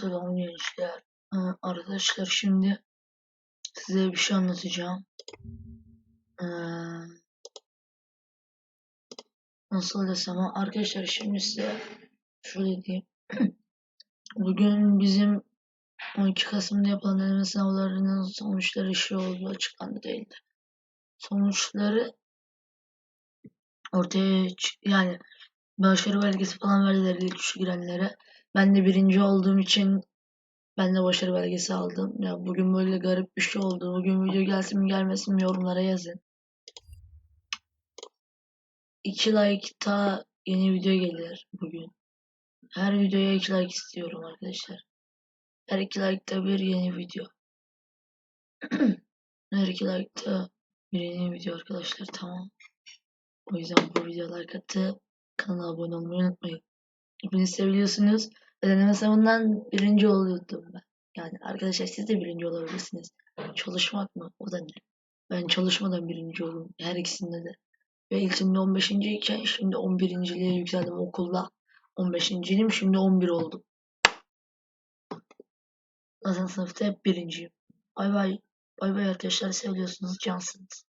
Selam gençler. Arkadaşlar şimdi size bir şey anlatacağım. Nasıl desem arkadaşlar şimdi size şöyle diyeyim. Bugün bizim 12 Kasım'da yapılan deneme sınavlarının sonuçları şey oldu açıklandı değildi. Sonuçları ortaya yani başarı belgesi falan verdiler ilk üçe girenlere. Ben de birinci olduğum için ben de başarı belgesi aldım. Ya bugün böyle garip bir şey oldu. Bugün video gelsin mi gelmesin mi yorumlara yazın. 2 like'ta yeni video gelir bugün. Her videoya 2 like istiyorum arkadaşlar. Her 2 like'ta bir yeni video. Her 2 like'ta bir yeni video arkadaşlar tamam. O yüzden bu videoya like. Kanala abone olmayı unutmayın. Hepiniz seviyorsunuz. Deneme sınavından birinci oluyordum ben. Yani arkadaşlar siz de birinci olabilirsiniz. Çalışmak mı? O da ne? Ben çalışmadan birinci oldum. Her ikisinde de. Ve ilkinde 15. iken şimdi 11.liğe yükseldim okulda. 15.ydim şimdi 11 oldum. Zaten sınıfta hep birinciyim. Bay bay. Bay bay arkadaşlar seviyorsunuz cansınız.